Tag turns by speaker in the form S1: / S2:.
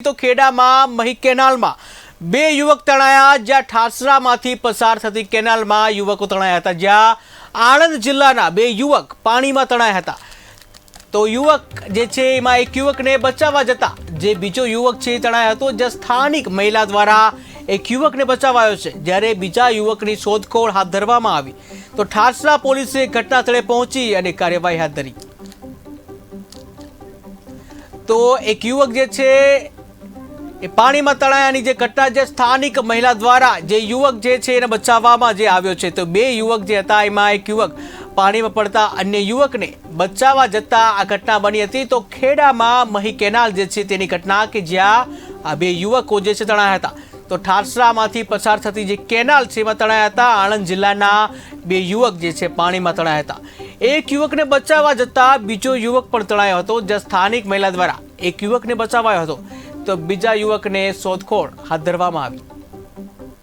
S1: તો ખેડામાં મહી કેનાલમાં બે યુવક તણાયા જ્યાં ઠાસરામાંથી પસાર થતી કેનાલમાં યુવકો તણાયા હતા. જ્યાં આણંદ જિલ્લાના બે યુવક પાણીમાં તણાયા હતા. તો યુવક જે છે એમાં એક યુવકને બચાવવા જતા જે બીજો યુવક છે એ તણાયો હતો. જે સ્થાનિક મહિલા દ્વારા એક યુવકને બચાવાયો છે. જ્યારે બીજા યુવકની શોધખોળ હાથ ધરવામાં આવી. તો ઠાસરા પોલીસે ઘટના સ્થળે પહોંચી અને કાર્યવાહી હાથ ધરી. તો એક યુવક જે છે એ પાણીમાં તણાયાની જે ઘટના જે સ્થાનિક મહિલા દ્વારા જે યુવક જે છે એને બચાવવામાં જે આવ્યો છે, તો બે યુવક જે હતા, એમાં એક યુવક પાણીમાં પડતા અન્ય યુવકને બચાવવા જતા આ ઘટના બની હતી. તો ખેડામાં મહી કેનાલ જે છે, તેની ઘટના કે જ્યાં આ બે યુવકો જે છે, તણાયા હતા. તો ઠાસરામાંથી પસાર થતી જે કેનાલ છે, એમાં તણાયા હતા. આણંદ જિલ્લાના બે યુવક જે છે, પાણીમાં તણાયા હતા. એક યુવકને બચાવવા જતા બીજો યુવક પણ તણાયો હતો જે સ્થાનિક મહિલા દ્વારા એક યુવકને બચાવાયો હતો. તો બીજા યુવકને શોધખોળ હાથ ધરવામાં આવી.